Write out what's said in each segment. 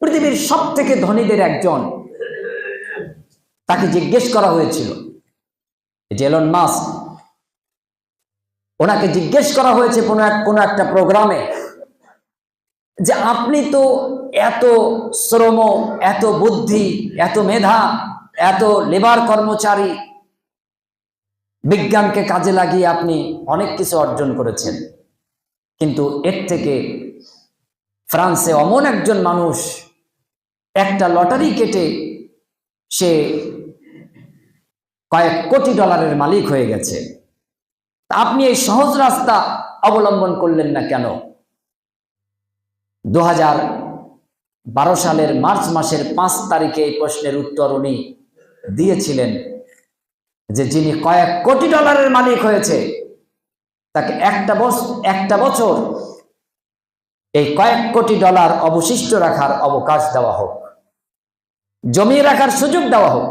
পৃথিবীর সব থেকে ধনীদের একজন। তাকে জিজ্ঞেস করা হয়েছিল জেলন মাস ওনাকে জিজ্ঞেস করা হয়েছে কোনো এক, কোনো একটা প্রোগ্রামে, যে আপনি তো এত শ্রম, এত বুদ্ধি, এত মেধা, এত লেবার কর্মচারী, বিজ্ঞানকে কাজে লাগিয়ে আপনি অনেক কিছু অর্জন করেছেন। কিন্তু এর থেকে ফ্রান্সে অমন একজন মানুষ, একটা লটারি কেটে সে কয়েক কোটি ডলারের মালিক হয়ে গেছে। আপনি এই সহজ রাস্তা অবলম্বন করলেন না কেন? দু বারো সালের মার্চ মাসের পাঁচ তারিখে এই প্রশ্নের উত্তর উনি দিয়েছিলেন যে যিনি কয়েক কোটি ডলারের মালিক হয়েছে, তাকে একটা বছর একটা বছর এই কয়েক কোটি ডলার অবশিষ্ট রাখার অবকাশ দেওয়া হোক জমিয়ে রাখার সুযোগ দেওয়া হোক,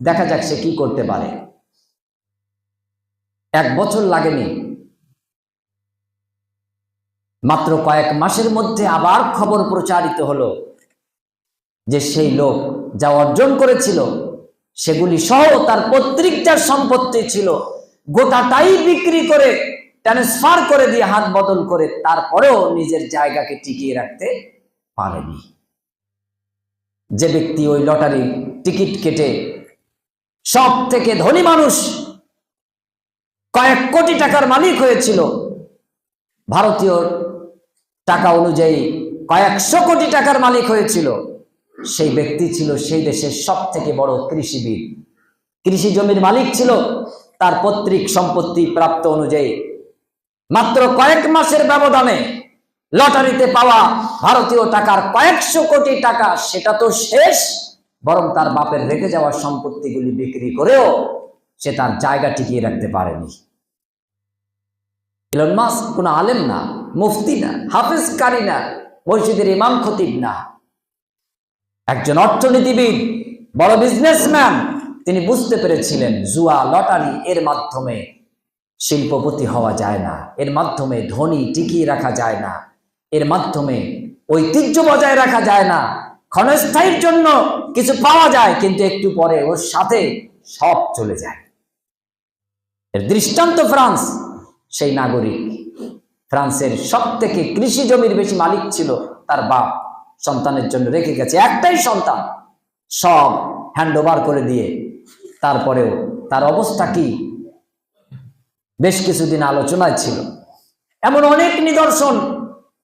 দেখা যাক সে কি করতে পারে। এক বছর লাগেনি। মাত্র কয়েক মাসের মধ্যে আবার খবর প্রচারিত হলো যে সেই লোক যা অর্জন করেছিল, সেগুলি সহ তার পৈতৃক যার সম্পত্তি ছিল, গোটাটাই বিক্রি করে ট্রান্সফার করে দিয়ে হাত বদল করে তারপরেও নিজের জায়গাকে টিকিয়ে রাখতে পারেনি। যে ব্যক্তি ওই লটারি টিকিট কেটে সব থেকে ধনী মানুষ, কয়েক কোটি টাকার মালিক হয়েছিল, ভারতীয় টাকা অনুযায়ী কয়েকশো কোটি টাকার মালিক হয়েছিল, সেই ব্যক্তি ছিল সেই দেশের সব থেকে বড় কৃষিবিদ। কৃষি জমির মালিক ছিল, তার পৈতৃক সম্পত্তি প্রাপ্ত অনুযায়ী মাত্র কয়েক মাসের ব্যবধানে লটারিতে পাওয়া ভারতীয় টাকার কয়েকশো কোটি টাকা, সেটা তো শেষ। বরং তার বাপের রেখে যাওয়া সম্পত্তিগুলি বিক্রি করেও সে তার জায়গা টিকিয়ে রাখতে পারেনি। ইলন মাস কোনো আলেম না, মুফতি না হাফিজ কারি না, মসজিদের ইমাম, খতিব না। একজন অর্থনীতিবিদ, বড় বিজনেসম্যান তিনি বুঝতে পেরেছিলেন জুয়া, লটারি এর মাধ্যমে শিল্পপতি হওয়া যায় না। এর মাধ্যমে ধনী টিকিয়ে রাখা যায় না। এর মাধ্যমে ঐতিহ্য বজায় রাখা যায় না। ক্ষণস্থায়ীর জন্য কিছু পাওয়া যায়, কিন্তু একটু পরে ওর সাথে সব চলে যায়। এর দৃষ্টান্ত ফ্রান্স, সেই নাগরিক। ফ্রান্সের সব থেকে কৃষি জমির বেশি মালিক ছিল তার বাপ। সন্তানের জন্য রেখে গেছে একটাই সন্তান। সব হ্যান্ড করে দিয়ে তারপরেও তার অবস্থা কি? বেশ কিছুদিন আলোচনায় ছিল। এমন অনেক নিদর্শন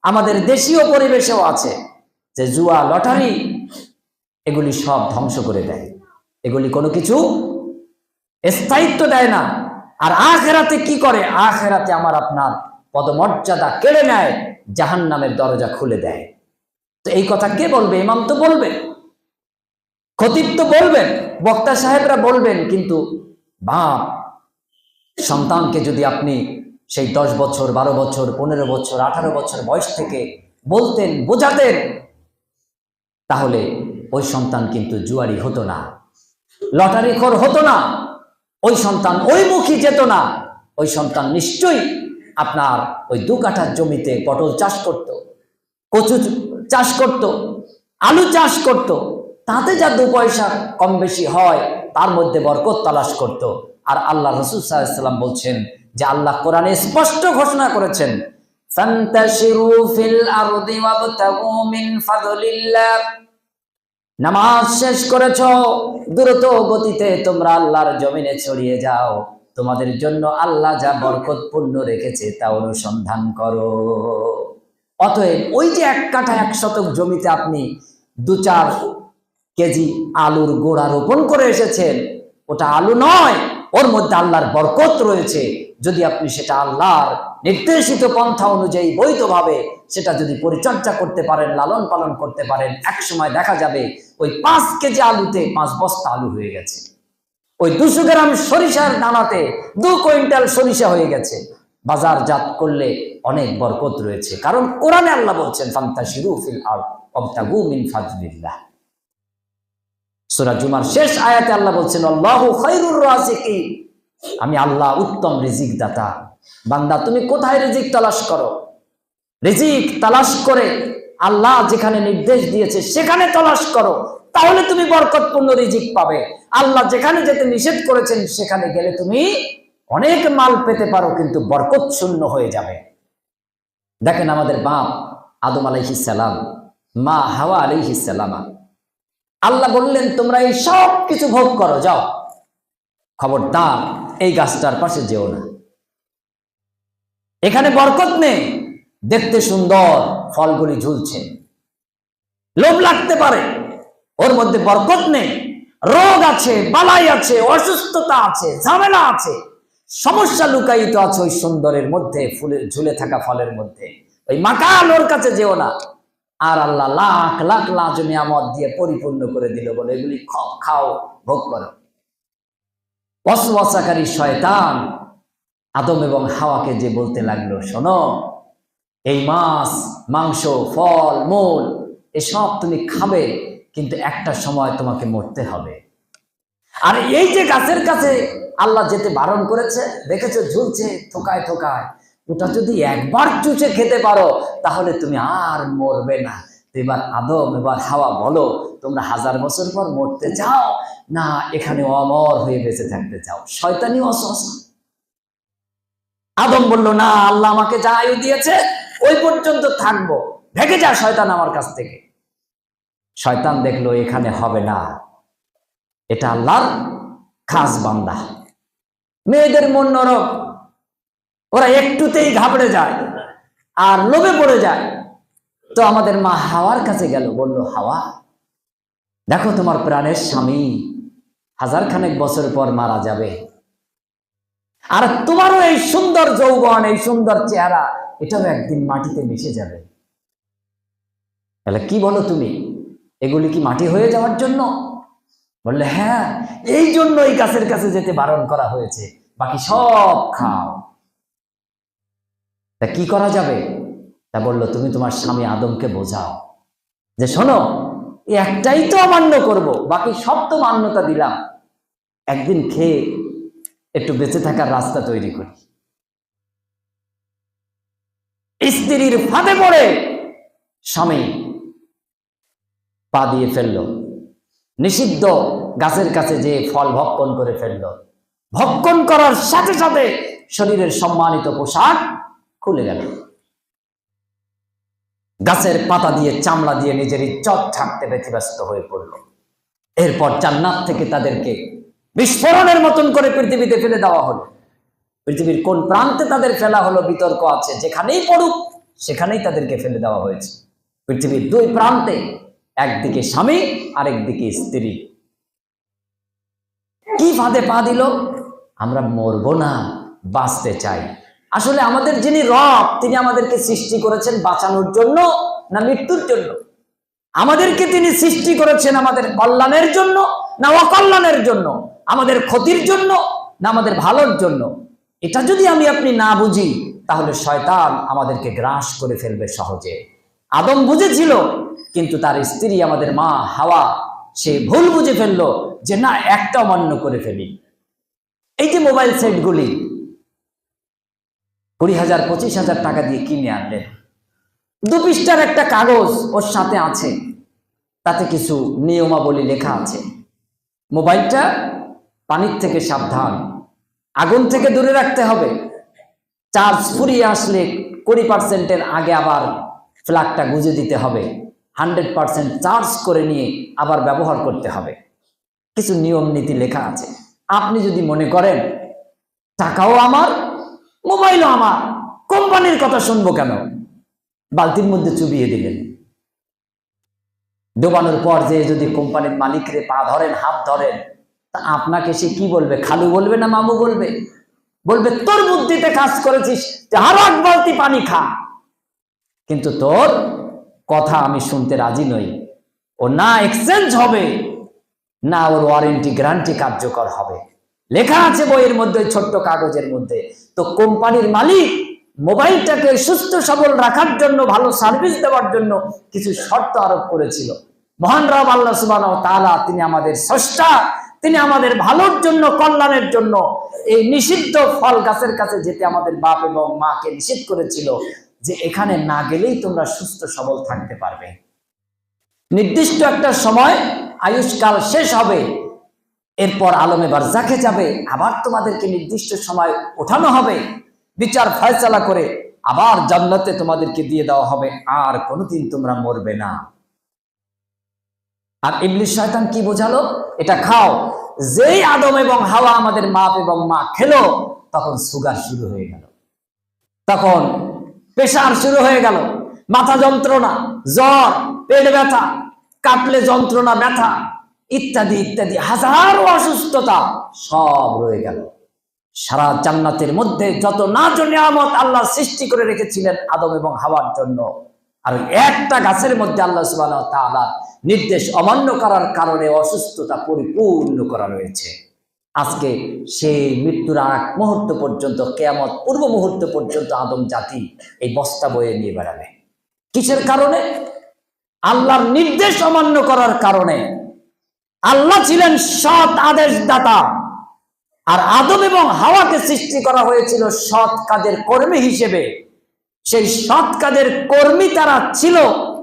আমাদের দেশীয় পরিবেশেও আছে যে জুয়া, লটারি, এগুলি সব ধ্বংস করে দেয়। এগুলি কোনো কিছু স্থায়িত্ব দেয় না। আর আখেরাতে কি করে? আখেরাতে আমার আপনার পদমর্যাদা কেড়ে নেয় জাহান নামের দরজা খুলে দেয়। তো এই কথা কে বলবে? ইমাম তো বলবে। খতিব তো বলবেন, বক্তা সাহেবরা বলবেন, কিন্তু বাপ সন্তানকে যদি আপনি সেই দশ বছর, বারো বছর, পনেরো বছর, আঠারো বছর বয়স থেকে বলতেন, বোঝাতেন, তাহলে ওই সন্তান কিন্তু জুয়ারি হতো না, লটারি খোর হতো না, ওই সন্তান ওই মুখী যেত না, ওই সন্তান নিশ্চয়ই আপনার ওই দু কাঠার জমিতে পটল চাষ করত, কচু চাষ করত, আলু চাষ করত, তাতে যা দু পয়সা কম বেশি হয়, তার মধ্যে বরকত তালাশ করত আর আল্লাহ রসুল সাল্লাম বলছেন যে আল্লাহ কোরআনে স্পষ্ট ঘোষণা করেছেন নামাজ শেষ করেছ, দ্রুত গতিতে তোমরা আল্লাহর জমিনে ছড়িয়ে যাও। তোমাদের জন্য আল্লাহ যা বরকতপূর্ণ রেখেছে তা অনুসন্ধান করো। অতএব ওই যে এক কাঠা এক শতক জমিতে আপনি দু চার কেজি আলুর গোড়া রোপণ করে এসেছেন, ওটা আলু নয় ওর মধ্যে আল্লাহর বরকত রয়েছে। যদি আপনি সেটা আল্লাহর নির্দেশিত পন্থা অনুযায়ী বৈধভাবে সেটা যদি পরিচর্যা করতে পারেন, লালন পালন করতে পারেন এক সময় দেখা যাবে ওই পাঁচ কেজি আলুতে পাঁচ বস্তা আলু হয়ে গেছে। ওই দুশো গ্রাম সরিষার দানাতে দু কুইন্টাল সরিষা হয়ে গেছে। বাজারজাত করলে অনেক বরকত রয়েছে। কারণ কোরআনে আল্লাহ বলছেন ফান্তা শিরু ফিল আর অবতাগু মিন ফাজলিল্লাহ। সূরা জুমার শেষ আয়াতে আল্লাহ বলছেন, আল্লাহু রাজিকিন। আমি আল্লাহ উত্তম রিজিক দাতা বান্দা, তুমি কোথায় রিজিক তালাশ করো? রিজিক তালাশ করে আল্লাহ যেখানে নির্দেশ দিয়েছে সেখানে তলাশ করো। তাহলে তুমি বরকতপূর্ণ রিজিক পাবে। আল্লাহ যেখানে যেতে নিষেধ করেছেন, সেখানে গেলে তুমি অনেক মাল পেতে পারো, কিন্তু বরকত শূন্য হয়ে যাবে। দেখেন আমাদের বাপ আদম আলাইহিসালাম মা হাওয়া আলাইহিসালামা আল্লাহ বললেন, তোমরা এই সব কিছু ভোগ করো, যাও। খবরদার, এই গাছটার পাশে যেও না। এখানে বরকত নেই। দেখতে সুন্দর, ফলগুলি ঝুলছে। লোভ লাগতে পারে। ওর মধ্যে বরকত নেই। রোগ আছে, বালাই আছে, অসুস্থতা আছে, ঝামেলা আছে। সমস্যা লুকায়িত আছে ওই সুন্দরের মধ্যে ফুলের ঝুলে থাকা ফলের মধ্যে। ওই মাকাল ওর কাছে যেও না। আর আল্লাহ লাখ লাখ লাখ নিয়ামত দিয়ে পরিপূর্ণ করে দিল বলে এগুলি খাও ভোগ করো। ওয়াসওয়াসাকারী শয়তান আদম এবং হাওয়াকে যে বলতে লাগল, শোনো, এই মাছ, মাংস, ফল, মূল, এসব তুমি খাবে, কিন্তু একটা সময় তোমাকে মরতে হবে। আর এই যে গাছের কাছে আল্লাহ যেতে বারণ করেছে, দেখেছ, ঝুলছে, থোকায় থোকায়। ওটা যদি একবার চুচে খেতে পারো, তাহলে তুমি আর মরবে না। এবার আদম, এবার হাওয়া, বলো, তোমরা হাজার বছর পর মরতে চাও? না, এখানে অমর হয়ে বেঁচে থাকতে চাও। শয়তানি অসহসা। আদম বলল, না, আল্লাহ আমাকে যা আয়ু দিয়েছে, ওই পর্যন্ত থাকব। ভেগে যা, শয়তান আমার কাছ থেকে। শয়তান দেখল, এখানে হবে না। এটা আল্লাহর খাস বান্দা। মেয়েদের মন নরম ওরা একটুতেই ঘাবড়ে যায় আর লোভে পড়ে যায়। তো আমাদের মা হাওয়ার কাছে গেল, বলল, হাওয়া, দেখো তোমার প্রাণের স্বামী হাজার খানেক বছর পর মারা যাবে। আর তোমারও এই সুন্দর যৌবন, এই সুন্দর চেহারা, এটাও একদিন মাটিতে মিশে যাবে। তাহলে কি বলো তুমি, এগুলি কি মাটি হয়ে যাওয়ার জন্য? বললে হ্যাঁ এই জন্য এই গাছের কাছে যেতে বারণ করা হয়েছে। বাকি সব খাও। তা কি করা যাবে? তা বলল, তুমি তোমার স্বামী আদমকে বোঝাও। যে শোনো একটাই তো অমান্য করব, বাকি সব তো মান্যতা দিলাম। একদিন খেয়ে একটু বেঁচে থাকার রাস্তা তৈরি করি। স্ত্রীর ফাঁদে পড়ে স্বামী পা দিয়ে ফেলল। নিষিদ্ধ গাছের কাছে যে ফল ভক্ষণ করে ফেলল। ভক্ষণ করার সাথে সাথে শরীরের সম্মানিত পোশাক খুলে গেল। গাছের পাতা দিয়ে, চামড়া দিয়ে নিজের ইজ্জত থাকতে ব্যতিব্যস্ত হয়ে পড়ল। এরপর জান্নাত থেকে তাদেরকে বিস্ফোরণের মতন করে পৃথিবীতে ফেলে দেওয়া হলো। পৃথিবীর কোন প্রান্তে তাদের ফেলা হলো বিতর্ক আছে, যেখানেই পড়ুক, সেখানেই তাদেরকে ফেলে দেওয়া হয়েছে। পৃথিবীর দুই প্রান্তে, একদিকে স্বামী, আরেকদিকে স্ত্রী। কি ফাঁদে পা দিল? আমরা মরবো না, বাঁচতে চাই। আসলে আমাদের যিনি রব, তিনি আমাদেরকে সৃষ্টি করেছেন বাঁচানোর জন্য না মৃত্যুর জন্য? আমাদেরকে তিনি সৃষ্টি করেছেন আমাদের কল্যাণের জন্য না অকল্যাণের জন্য? আমাদের ক্ষতির জন্য না আমাদের ভালোর জন্য? এটা যদি আমি আপনি না বুঝি, তাহলে শয়তান আমাদেরকে গ্রাস করে ফেলবে সহজে। আদম বুঝেছিল, কিন্তু তার স্ত্রী, আমাদের মা হাওয়া, সে ভুল বুঝে ফেলল যে, না, একটা অমান্য করে ফেলি। এই যে মোবাইল সেটগুলি কুড়ি হাজার, পঁচিশ হাজার টাকা দিয়ে কিনে আনলেন। দু পৃষ্ঠার একটা কাগজ ওর সাথে আছে। তাতে কিছু নিয়মাবলী লেখা আছে। মোবাইলটা পানির থেকে সাবধান। আগুন থেকে দূরে রাখতে হবে। চার্জ ফুরিয়ে আসলে কুড়ি পার্সেন্টের আগে আবার ফ্ল্যাগটা গুঁজে দিতে হবে। হান্ড্রেড পার্সেন্ট চার্জ করে নিয়ে আবার ব্যবহার করতে হবে। কিছু নিয়ম নীতি লেখা আছে। আপনি যদি মনে করেন, টাকাও আমার মোবাইলও আমার। কোম্পানির কথা শুনব কেন? বালতির মধ্যে চুবিয়ে দিলেন। ডোবানোর পর যে যদি কোম্পানির মালিকরে পা ধরেন, হাত ধরেন, তা আপনাকে সে কি বলবে? খালু বলবে না মামু বলবে? বলবে, তোর বুদ্ধিতে কাজ করেছিস আরও এক বালতি পানি খা। কিন্তু তোর কথা আমি শুনতে রাজি নই। ও না এক্সচেঞ্জ হবে, না ওর ওয়ারেন্টি গ্যারান্টি কার্যকর হবে। লেখা আছে বইয়ের মধ্যে, ছোট্ট কাগজের মধ্যে। তো কোম্পানির মালিক মোবাইলটাকে সুস্থ সবল রাখার জন্য, ভালো সার্ভিস দেওয়ার জন্য কিছু শর্ত আরোপ করেছিল। মহান রব আল্লাহ সুবাহ তাআলা তিনি আমাদের স্রষ্টা, তিনি আমাদের ভালোর জন্য, কল্যাণের জন্য এই নিষিদ্ধ ফল গাছের কাছে যেতে আমাদের বাপ এবং মাকে নিষেধ করেছিল যে এখানে না গেলেই তোমরা সুস্থ সবল থাকতে পারবে। নির্দিষ্ট একটা সময় আয়ুষ্কাল শেষ হবে। এরপর আলমে বারজাকে যাবে, আবার তোমাদেরকে নির্দিষ্ট সময় ওঠানো হবে। বিচার ফয়সালা করে আবার জান্নাতে তোমাদেরকে দিয়ে দেওয়া হবে, আর কোনোদিন তোমরা মরবে না। আর ইবলিশ শয়তান কি বোঝালো? এটা খাও। যেই আদম এবং হাওয়া আমাদের মাপ এবং মা খেলো, তখন সুগার শুরু হয়ে গেল। তখন প্রেশার শুরু হয়ে গেল। মাথা যন্ত্রণা, জ্বর, পেট ব্যথা, কাটলে যন্ত্রণা, ব্যথা। ইত্যাদি ইত্যাদি। হাজারো অসুস্থতা সব রয়ে গেল। সারা জান্নাতের মধ্যে যত না নিয়ামত আল্লাহ সৃষ্টি করে রেখেছিলেন আদম এবং হাওয়ার জন্য, আর একটা গাছের মধ্যে আল্লাহ সুবাহ নির্দেশ অমান্য করার কারণে অসুস্থতা পরিপূর্ণ করা রয়েছে। আজকে সেই মৃত্যুর আগ মুহূর্ত পর্যন্ত, কেয়ামত পূর্ব মুহূর্ত পর্যন্ত আদম জাতি এই বস্তা বয়ে নিয়ে বেড়াবে। কিসের কারণে? আল্লাহর নির্দেশ অমান্য করার কারণে আল্লাহ ছিলেন সৎ আদেশ দাতা আর আদম এবং হাওয়াকে সৃষ্টি করা হয়েছিল সৎ কাজের কর্মী হিসেবে। সেই সৎ কাজের কর্মী তারা ছিল,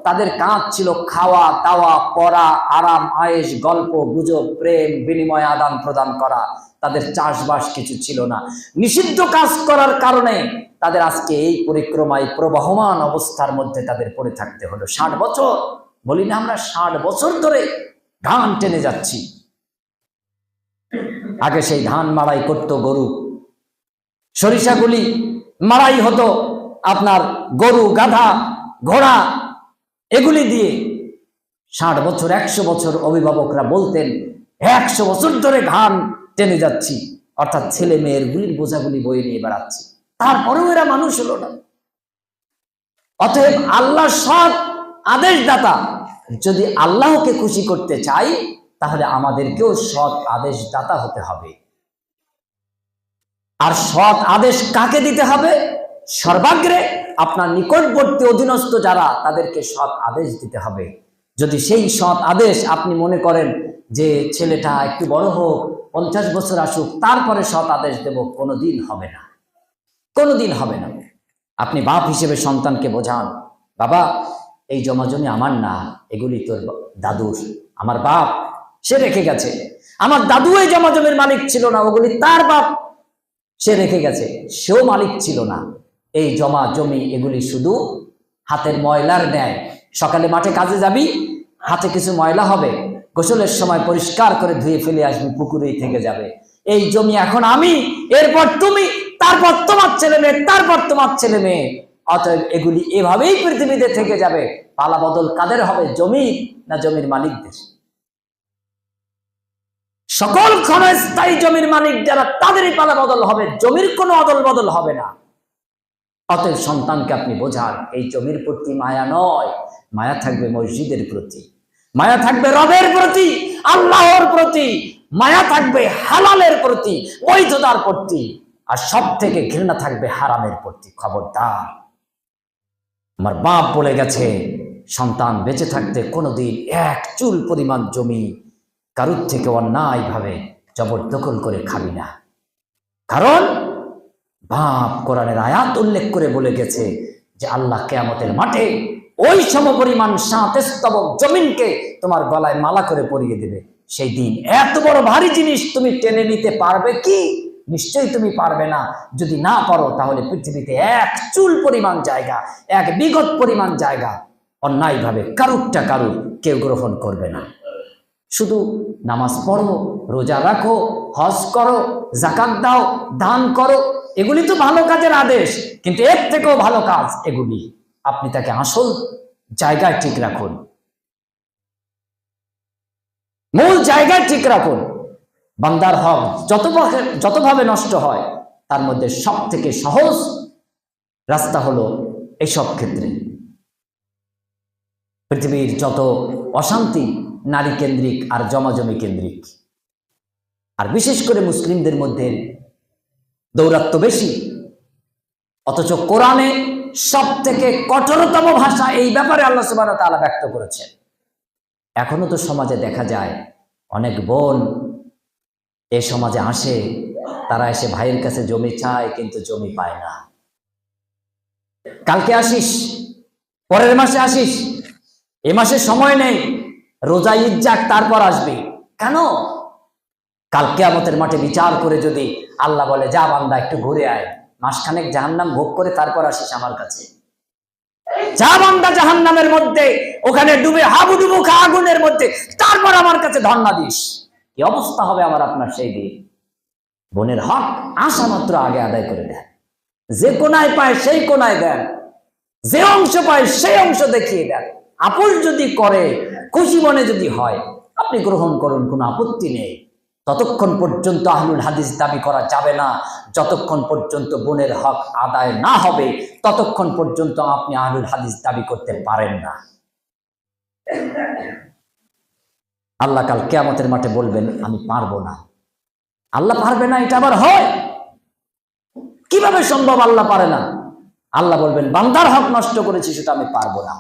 তাদের কাজ ছিল খাওয়া, দাওয়া, পড়া, আরাম আয়েস গল্প, গুজব, প্রেম, বিনিময়, আদান প্রদান করা। তাদের চাষবাস কিছু ছিল না। নিষিদ্ধ কাজ করার কারণে তাদের আজকে এই পরিক্রমায় প্রবাহমান অবস্থার মধ্যে তাদের পড়ে থাকতে হলো। ষাট বছর, বলি না আমরা ষাট বছর ধরে ধান টেনে যাচ্ছি। আগে সেই ধান মাড়াই করত গরু। সরিষাগুলি মাড়াই হতো আপনার গরু, গাধা, ঘোড়া, এগুলি দিয়ে। ষাট বছর, একশো বছর অভিভাবকরা বলতেন, একশো বছর ধরে ধান টেনে যাচ্ছি। অর্থাৎ ছেলে মেয়ের গুলির বোঝাগুলি বয়ে নিয়ে বেড়াচ্ছি। তারপরেও এরা মানুষ হলো না। অতএব আল্লাহ সৎ আদেশদাতা যদি আল্লাহকে খুশি করতে চাই, তাহলে আমাদেরকেও সৎ আদেশ দাতা হতে হবে। আর সৎ আদেশ কাকে দিতে হবে? সর্বাগ্রে আপনার নিকটবর্তী অধীনস্থ যারা, তাদেরকে সৎ আদেশ দিতে হবে। যদি সেই সৎ আদেশ আপনি মনে করেন যে ছেলেটা একটু বড় হোক, পঞ্চাশ বছর আসুক, তারপরে সৎ আদেশ দেব, কোনোদিন হবে না। কোনোদিন হবে না। আপনি বাপ হিসেবে সন্তানকে বোঝান। বাবা এই জমা জমি আমার না, এগুলি তোর দাদুর। আমার বাপ, সে রেখে গেছে। আমার দাদু এই জমা জমির মালিক ছিল না, ওগুলি তার বাপ, সে রেখে গেছে। সেও মালিক ছিল না। এই জমা জমি এগুলি শুধু হাতের ময়লার ন্যায়। সকালে মাঠে কাজে যাবি, হাতে কিছু ময়লা হবে। গোসলের সময় পরিষ্কার করে ধুয়ে ফেলে আসবি, পুকুরেই থেকে যাবে। এই জমি এখন আমি, এরপর তুমি, তারপর তোমার ছেলে মেয়ে, তারপর তোমার ছেলে মেয়ে। অতএব এগুলি এভাবেই পৃথিবীতে থেকে যাবে। পালা বদল কাদের হবে? জমি না জমির মালিকদের? সকল ক্ষণস্থায়ী জমির মালিক যারা, তাদেরই পালা বদল হবে। জমির কোনো অদল বদল হবে না। অতএব সন্তানকে আপনি বোঝান, এই জমির প্রতি মায়া নয়। মায়া থাকবে মসজিদের প্রতি। মায়া থাকবে রবের প্রতি, আল্লাহর প্রতি। মায়া থাকবে হালালের প্রতি, বৈধতার প্রতি। আর সব থেকে ঘৃণা থাকবে হারামের প্রতি। খবরদার। আমার বাপ বলে গেছে, সন্তান বেঁচে থাকতে কোনোদিন এক চুল পরিমাণ জমি কারুর থেকে অন্যায়ভাবে জবরদখল করে খাবি না। কারণ বাপ কোরআনের আয়াত উল্লেখ করে বলে গেছে যে আল্লাহ কেয়ামতের মাঠে ওই সমপরিমাণ সাঁতেস্তবক জমিনকে তোমার গলায় মালা করে পরিয়ে দেবে। সেই দিন এত বড় ভারী জিনিস তুমি টেনে নিতে পারবে কি? নিশ্চয়ই তুমি পারবে না। যদি না পারো, তাহলে পৃথিবীতে এক চুল পরিমাণ জায়গা, এক বিগত পরিমাণ জায়গা, অন্যায়ভাবে কারুরটা কারুর কেউ গ্রহণ করবে না। শুধু নামাজ পড়ো, রোজা রাখো, হজ করো জাকাত দাও, দান করো, এগুলি তো ভালো কাজের আদেশ, কিন্তু এর থেকেও ভালো কাজ এগুলি। আপনি তাকে আসল জায়গায় ঠিক রাখুন। মূল জায়গায় ঠিক রাখুন। বান্দার হক যতভাবে যতভাবে নষ্ট হয়, তার মধ্যে সব থেকে সহজ রাস্তা হলো এসব ক্ষেত্রে। পৃথিবীর যত অশান্তি নারী কেন্দ্রিক আর জমাজমি কেন্দ্রিক। আর বিশেষ করে মুসলিমদের মধ্যে দৌরাত্ম বেশি। অথচ কোরআনে সব থেকে কঠোরতম ভাষা এই ব্যাপারে আল্লাহ সুবাহ ব্যক্ত করেছেন। এখনও তো সমাজে দেখা যায়, অনেক বোন এ সমাজে আসে, তারা এসে ভাইয়ের কাছে জমি চায়, কিন্তু জমি পায় না। কালকে আসিস, পরের মাসে আসিস, এ মাসে সময় নেই, রোজা ঈদ যাক তারপর আসবি। কেন? কালকে আমাদের মাঠে বিচার করে যদি আল্লাহ বলে, যা বান্দা, একটু ঘুরে আয়। মাসখানেক জাহান্নাম ভোগ করে তারপর আসিস আমার কাছে। যা বান্দা জাহান্নামের মধ্যে, ওখানে ডুবে হাবুডুবু খা আগুনের মধ্যে, তারপর আমার কাছে ধর্ণা দিস। কি অবস্থা হবে আমার আপনার সেই দিন? বোনের হক আশা মাত্র আগে আদায় করে দেন। যে কোনায় পায় সেই কোনায় দেন। যে অংশ পায় সেই অংশ দেখিয়ে দেন। আপোষ যদি করে, খুশি মনে যদি হয়, আপনি গ্রহণ করুন, কোনো আপত্তি নেই। ততক্ষণ পর্যন্ত আহলুল হাদিস দাবি করা যাবে না। যতক্ষণ পর্যন্ত বোনের হক আদায় না হবে, ততক্ষণ পর্যন্ত আপনি আহলুল হাদিস দাবি করতে পারেন না। আল্লাহ কাল কেয়ামতের মাঠে বলবেন, আমি পারব না। আল্লাহ পারবে না, এটা আবার হয়। কীভাবে সম্ভব আল্লাহ পারে না? আল্লাহ বলবেন, বান্দার হক নষ্ট করেছি, সেটা আমি পারব না।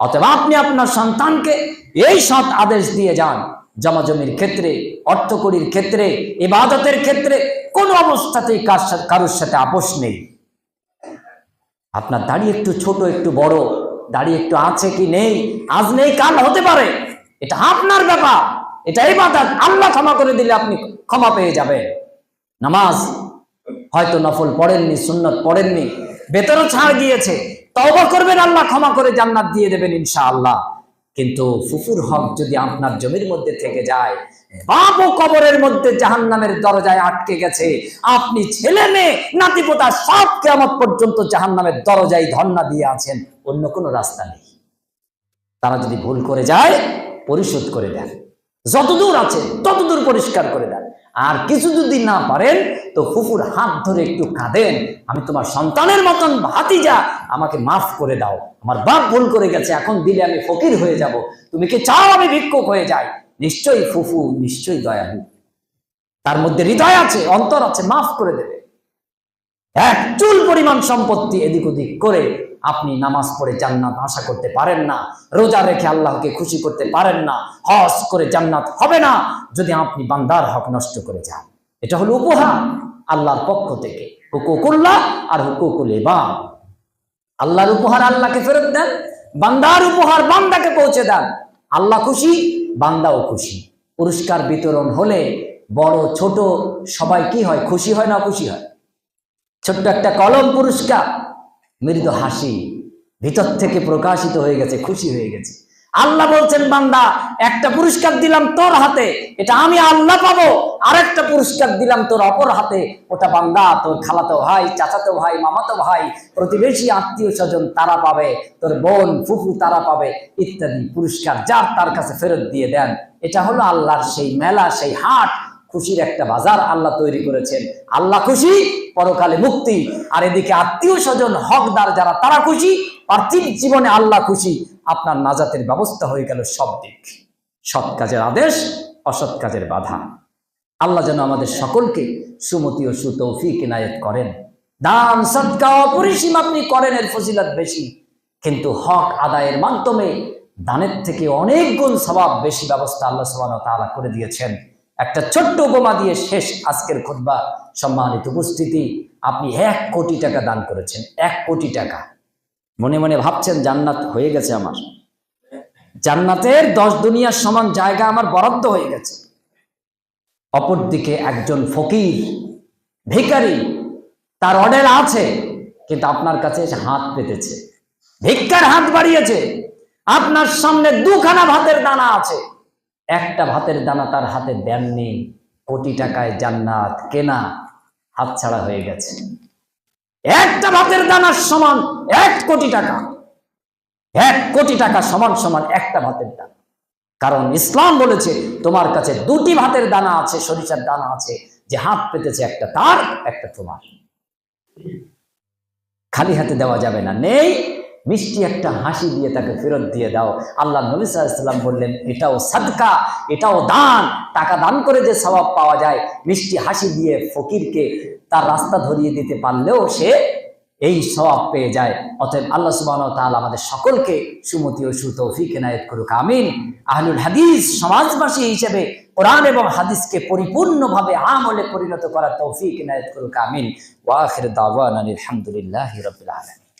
অতএব আপনি আপনার সন্তানকে এই সৎ আদেশ দিয়ে যান। জমাজমির ক্ষেত্রে অর্থকরীর ক্ষেত্রে, ইবাদতের ক্ষেত্রে, কোনো অবস্থাতেই কার কারোর সাথে আপোষ নেই। আপনার দাড়ি একটু ছোট, একটু বড়, দাড়ি একটু আছে কি নেই, আজ নেই, কাল হতে পারে। এটা আপনার ব্যাপার। এটা এই বাধা আল্লাহ ক্ষমা করে দিলে আপনি ক্ষমা পেয়ে যাবেন। নামাজ হয়তো নফল পড়েননি, সুন্নত পড়েননি, বেতনও ছাড় গিয়েছে তওবা করবেন আল্লাহ, ক্ষমা করে জান্নাত দিয়ে দেবেন ইনশাআল্লাহ। কিন্তু ফুফুর হক যদি আপনার জমির মধ্যে থেকে যায় বাপ ও কবরের মধ্যে জাহান্নামের দরজায় আটকে গেছে, আপনি ছেলে মেয়ে, নাতিপোতা সব কেমন পর্যন্ত জাহান্নামের দরজায় ধর্ণা দিয়ে আছেন, অন্য কোনো রাস্তা নেই। তারা যদি ভুল করে যায় পরিশোধ করে দেন। যতদূর আছে, ততদূর পরিষ্কার করে দেন। আর কিছু যদি না পারেন, তো ফুফুর হাত ধরে একটু কাঁদেন। আমি তোমার সন্তানের মতন ভাতিজা, আমাকে মাফ করে দাও। আমার বাপ ভুল করে গেছে, এখন দিলে আমি ফকির হয়ে যাব। তুমি কি চাও আমি ভিক্ষুক হয়ে যাই? নিশ্চয়ই ফুফু, নিশ্চয়ই দয়ালু। তার মধ্যে হৃদয় আছে, অন্তর আছে, মাফ করে দেবে। এক চুল পরিমাণ সম্পত্তি এদিক ওদিক করে আপনি নামাজ পড়ে জান্নাত আশা করতে পারেন না, রোজা রেখে আল্লাহকে খুশি করতে পারেন না, হজ করে জান্নাত হবে না যদি আপনি বান্দার হক নষ্ট করে যান। এটা হলো উপহার আল্লাহর পক্ষ থেকে। হুকুকুল্লাহ আর হুকুকুল বা আল্লাহর উপহার আল্লাহকে ফেরত দেন, বান্দার উপহার বান্দাকে পৌঁছে দেন। আল্লাহ খুশি, বান্দাও খুশি। পুরস্কার বিতরণ হলে বড়, ছোট, সবাই কি হয়, খুশি হয় না খুশি হয়? ছোট্ট একটা কলম পুরস্কার। মৃদু হাসি ভিতর থেকে প্রকাশিত হয়ে গেছে, খুশি হয়ে গেছে। আল্লাহ বলছেন, বান্দা, একটা পুরস্কার দিলাম তোর হাতে, এটা আমি আল্লাহ পাবো। আর একটা পুরস্কার দিলাম তোর অপর হাতে, ওটা বান্দা, তোর খালাতো ভাই, চাচাতো ভাই, মামাতো ভাই, প্রতিবেশী, আত্মীয় স্বজন তারা পাবে, তোর বোন, ফুফু তারা পাবে, ইত্যাদি পুরস্কার যার তার কাছে ফেরত দিয়ে দেন। এটা হলো আল্লাহর সেই মেলা, সেই হাট খুশির একটা বাজার আল্লাহ তৈরি করেছেন। আল্লাহ খুশি, পরকালে মুক্তি। আর এদিকে আত্মীয় স্বজন, হকদার যারা, তারা খুশি, পার্থিব জীবনে আল্লাহ খুশি। আপনার নাজাতের ব্যবস্থা হয়ে গেল সব দিক। সৎ কাজের আদেশ, অসৎ কাজের বাধা। আল্লাহ যেন আমাদের সকলকে সুমতি ও সুতৌফিক ইনায়ত করেন। দান, সৎকা, অপরিসীম আপনি করেন, এর ফজিলত বেশি। কিন্তু হক আদায়ের মাধ্যমে দানের থেকে অনেক গুণ স্বভাব বেশি ব্যবস্থা আল্লাহ ওয়া তাআলা করে দিয়েছেন। একটা ছোট্ট উপমা দিয়ে শেষ আজকের খুতবা। সম্মানিত উপস্থিতি, আপনি এক কোটি টাকা দান করেছেন, এক কোটি টাকা। মনে মনে ভাবছেন, জান্নাত হয়ে গেছে আমার। জান্নাতের দশ দুনিয়ার সমান জায়গা আমার বরাদ্দ হয়ে গেছে। অপরদিকে একজন ফকির, ভিখারি, তার অর্ডার আছে, কিন্তু আপনার কাছে এসে হাত পেতেছে। ভিক্ষার হাত বাড়িয়েছে। আপনার সামনে দুখানা ভাতের দানা আছে। একটা ভাতের দানা তার হাতে দেননি। কোটি টাকায় জান্নাত কেনা হাতছাড়া হয়ে গেছে। একটা ভাতের দানার সমান এক কোটি টাকা। এক কোটি টাকা সমান সমান একটা ভাতের দানা। কারণ ইসলাম বলেছে, তোমার কাছে দুটি ভাতের দানা আছে, সরিষার দানা আছে, যে হাত পেতেছে একটা তার, একটা তোমার। খালি হাতে দেওয়া যাবে না। নেই মিষ্টি একটা হাসি দিয়ে তাকে ফেরত দিয়ে দাও। আল্লাহ নবী সাল্লাম বললেন, এটাও সাদকা, এটাও দান। টাকা দান করে যে স্বভাব পাওয়া যায়, মিষ্টি হাসি দিয়ে ফকিরকে তার রাস্তা ধরিয়ে দিতে পারলেও সে এই স্বভাব পেয়ে যায়। অতএব আল্লাহ সুবাহ তাআলা আমাদের সকলকে সুমতি ও সুতৌফিক এনায়েত করুক, আমিন। আহলুল হাদিস সমাজবাসী হিসেবে কোরআন এবং হাদিসকে পরিপূর্ণভাবে আমলে পরিণত করার তৌফিক এনায়েত করুক, আমিন। ওয়াখির দাওয়ান আলহামদুলিল্লাহ রবিল আলম